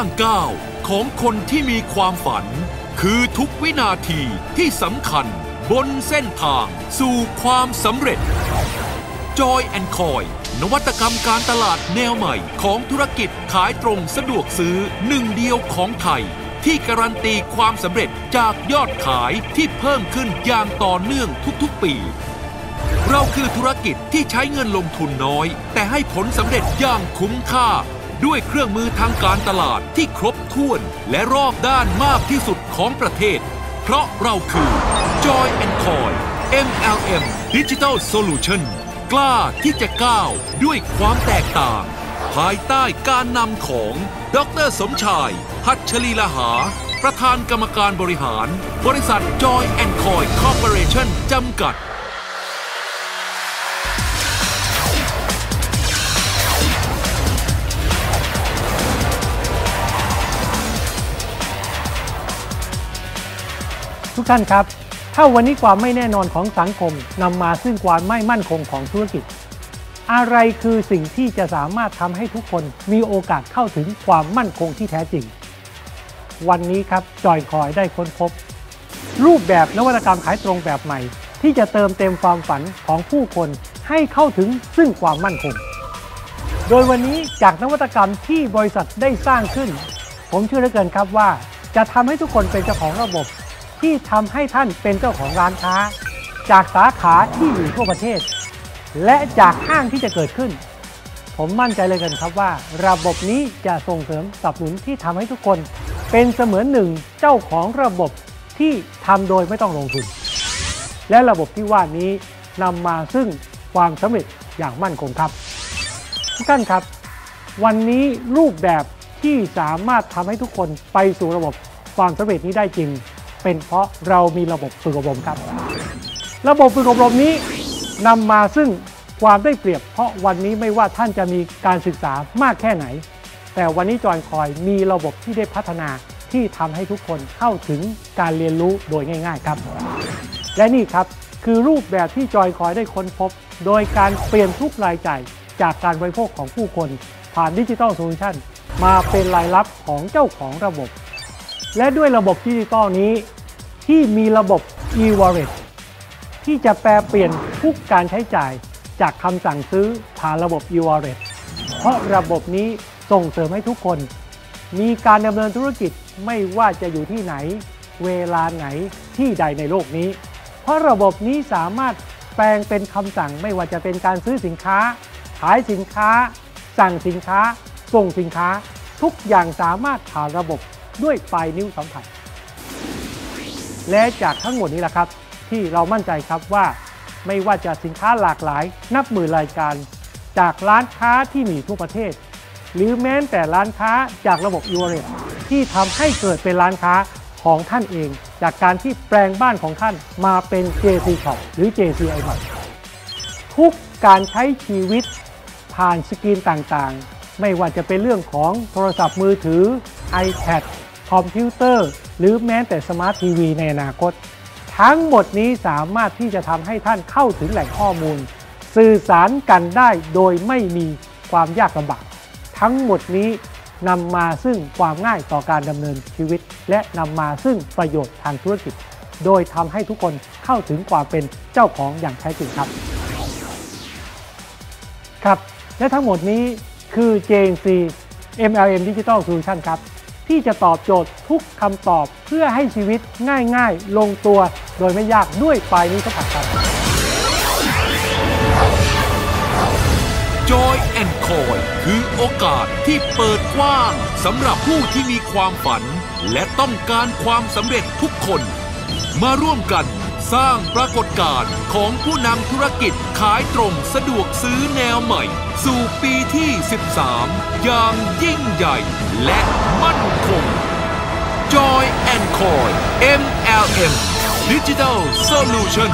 างก้าวของคนที่มีความฝัน คือทุกวินาทีที่สำคัญบนเส้นทางสู่ความสำเร็จ Joy and Coy นวัตกรรมการตลาดแนวใหม่ของธุรกิจขายตรงสะดวกซื้อหนึ่งเดียวของไทย ที่การันตีความสำเร็จจากยอดขายที่เพิ่มขึ้นอย่างต่อเนื่องทุกๆ ปี เราคือธุรกิจที่ใช้เงินลงทุนน้อย แต่ให้ผลสำเร็จอย่างคุ้มค่า ด้วยเครื่องมือทางการตลาดที่ครบถ้วนและรอบด้านมากที่สุดของประเทศ เพราะเราคือ Joy and Coy MLM Digital Solution กล้าที่จะก้าวด้วยความแตกต่าง ภายใต้การนำของดรสมชาย หัตชลีลหา ประธานกรรมการบริหาร บริษัท Joy and Coy Corporation จำกัด ทุกท่านครับ ถ้าวันนี้ความไม่แน่นอนของสังคมนำมาซึ่งความไม่มั่นคงของธุรกิจ อะไรคือสิ่งที่จะสามารถทำให้ทุกคนมีโอกาสเข้าถึงความมั่นคงที่แท้จริง วันนี้ครับจอยคอยได้ค้นพบ รูปแบบนวัตกรรมขายตรงแบบใหม่ ที่จะเติมเต็มความฝันของผู้คนให้เข้าถึงซึ่งความมั่นคง โดยวันนี้จากนวัตกรรมที่บริษัทได้สร้างขึ้น ผมเชื่อเหลือเกินครับว่าจะทำให้ทุกคนเป็นเจ้าของระบบ ที่ทำให้ท่านเป็นเจ้าของร้านค้า จากสาขาที่อยู่ทั่วประเทศ และจากห้างที่จะเกิดขึ้น ผมมั่นใจเลยกันครับว่า ระบบนี้จะส่งเสริมสนับสนุนที่ทำให้ทุกคน เป็นเสมือนหนึ่งเจ้าของระบบที่ทำโดยไม่ต้องลงทุน และระบบที่ว่านี้นำมาซึ่งความสำเร็จอย่างมั่นคงครับ ทุกท่านครับ วันนี้รูปแบบที่สามารถทำให้ทุกคนไปสู่ระบบความสำเร็จนี้ได้จริง เป็นเพราะเรามีระบบฝึกอบรมครับ ระบบฝึกอบรมนี้นำมาซึ่งความได้เปรียบ เพราะวันนี้ไม่ว่าท่านจะมีการศึกษามากแค่ไหน แต่วันนี้จอยคอยมีระบบที่ได้พัฒนาที่ทำให้ทุกคนเข้าถึงการเรียนรู้โดยง่าย ๆ ครับ และนี่ครับคือรูปแบบที่จอยคอยได้ค้นพบ โดยการเปลี่ยนทุกรายจ่ายจากการบริโภคของผู้คน ผ่านดิจิทัลโซลูชันมาเป็นรายรับของเจ้าของระบบ และด้วยระบบดิจิตอลนี้ที่มีระบบ e-wallet ที่จะแปลเปลี่ยนทุกการใช้จ่ายจากคำสั่งซื้อผ่านระบบ e-wallet เพราะระบบนี้ส่งเสริมให้ทุกคน มีการดำเนินธุรกิจไม่ว่าจะอยู่ที่ไหน เวลาไหนที่ใดในโลกนี้ เพราะระบบนี้สามารถแปลงเป็นคำสั่งไม่ว่าจะเป็นการซื้อสินค้า ขายสินค้า สั่งสินค้า ส่งสินค้า ทุกอย่างสามารถผ่านระบบ ด้วยปลายนิ้วสัมผัส และจากทั้งหมดนี้แหละครับ ที่เรามั่นใจครับว่าไม่ว่าจะสินค้าหลากหลาย นับหมื่นรายการ จากร้านค้าที่มีทั่วประเทศ หรือแม้แต่ร้านค้าจากระบบ u r l ที่ทำให้เกิดเป็นร้านค้าของท่านเอง จากการที่แปลงบ้านของท่านมาเป็น JC Shop หรือ JCI ใหม่ทุกการใช้ชีวิตผ่านสกรีนต่างๆ ไม่ว่าจะเป็นเรื่องของโทรศัพท์มือถือ iPad คอมพิวเตอร์ หรือแม้แต่สมาร์ททีวีในอนาคต ทั้งหมดนี้สามารถที่จะทำให้ท่านเข้าถึงแหล่งข้อมูล สื่อสารกันได้โดยไม่มีความยากลำบาก ทั้งหมดนี้นำมาซึ่งความง่ายต่อการดำเนินชีวิต และนำมาซึ่งประโยชน์ทางธุรกิจ โดยทำให้ทุกคนเข้าถึงความเป็นเจ้าของอย่างแท้จริงครับ ครับ และทั้งหมดนี้คือ JNC MLM Digital Solution ครับ ที่จะตอบโจทย์ทุกคำตอบเพื่อให้ชีวิตง่ายๆ ลงตัว โดยไม่ยากด้วยปลายนี้วสัมผัสครับ Joy and Coy คือโอกาสที่เปิดกว้างสำหรับผู้ที่มีความฝัน และต้องการความสำเร็จทุกคน มาร่วมกัน สร้างปรากฏการณ์ของผู้นำธุรกิจขายตรงสะดวกซื้อแนวใหม่ สู่ปีที่ 13 อย่างยิ่งใหญ่ และมั่นคง Joy and Coy MLM Digital Solution